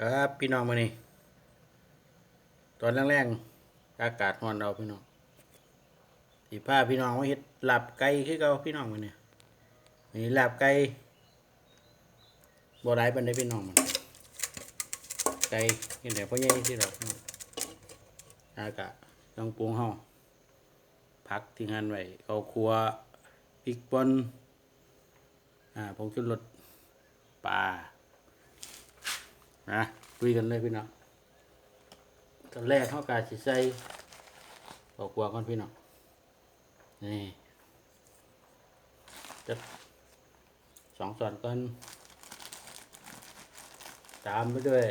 ครับพี่น้องมานี่ตอนแรงๆอากาศร้อนเราพี่น้องสีผ้าพี่น้องมาเฮ็ดหลาบไก่คือเก่าพี่น้องมาเนี่ยนี่หลาบไก่บ่ได้ปานใดพี่น้องมันไก่นี่แหละพ่อใหญ่ที่เราอากาศต้องปรุงเฮาพักที่งานไว้เอาครัวพริกป่นอ่าผงชูรสปลา นะคุยกันเลยพี่น้องตอนแรกเขากาสิใส่ออกกลัวก่อนพี่น้องนี่จะสองส่วนก่อนตามไปด้วย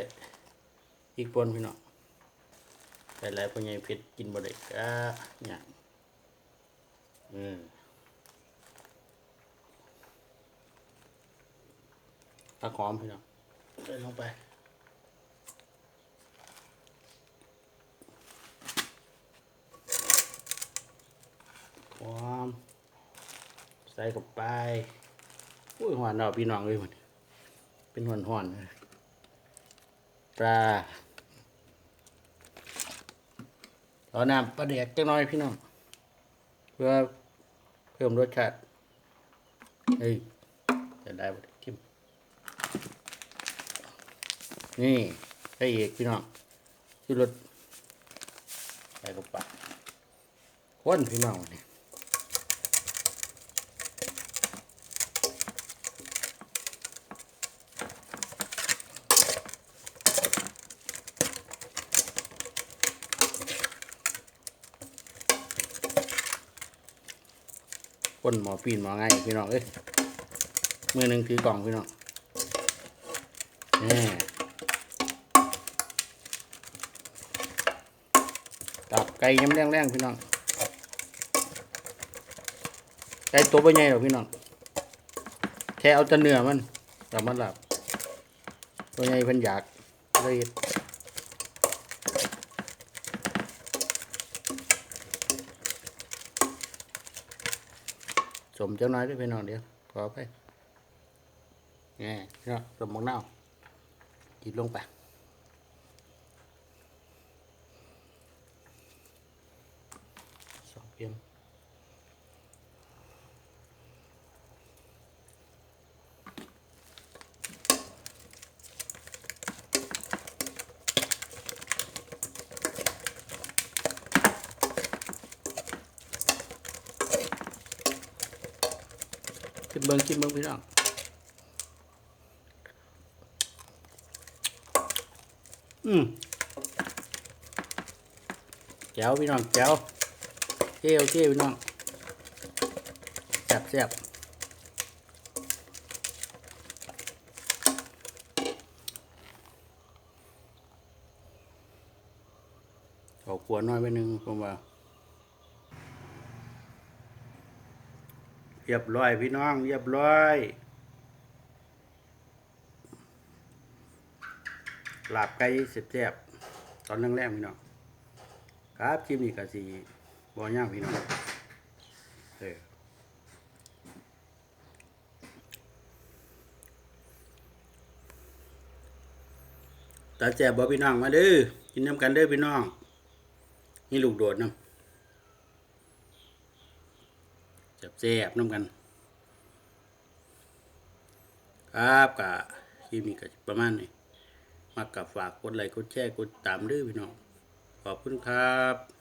อีกปนพี่น้องใส่หลายพอใหญ่เผ็ดกินบ่ได้ก็เนี่ยอืมตะหอมพี่น้องใส่ลงไป ความ ใส่กับไปอุ้ยหวานเราพี่น้องเลยมันเป็นหวานหวานๆเลยปลาเอาน้ำปลาเด็กจังน้อยพี่น้อง เพื่อเพิ่มรสชาติเฮ้ยจะได้บ่ได้ทิมนี่ใส่อีกพี่น้องที่รสใส่กับไปคนพี่น้องนี่ คนหมอปีนหมอไงพี่น้องเอ้ยมือหนึ่งถือกล่องพี่น้องนี่ตับไก่ย้ำแรงๆพี่น้องไก่ตัวใหญ่หรอพี่น้องแค่เอาแต่เนื้อมันแต่มันหลับตัวใหญ่เพิ่นอยากเลยเฮ็ดส มเจ้าน้อยด้วยพี่น้องเดียวขอไปนี่พี่น้องสมบักเน่ากินลงไปสองเพียง กินเบิ้งกินเบิ้งพี่น้องอืมแจ๋วพี่น้องแจ๋วเที่ยวเที่ยวพี่น้องแซ่บแซ่บเอาขวดน้อยไปหนึ่งผมว่า เรียบร้อยพี่น้องเรียบร้อยลาบไก่เสียบๆตอนแรกๆพี่น้องครับคลิปนี้ก็สีบอย่างพี่น้องเออตาแจ่บบ่พี่น้องมาเด้อกินน้ำกันเด้อพี่น้องนี่ลูกโดดน้ำ แซ่บน้ำกัน ครับกะคลิปนี้ก็ประมาณนี้มากับฝากกดไลค์กดแชร์กดตามด้วยพี่น้องขอบคุณครับ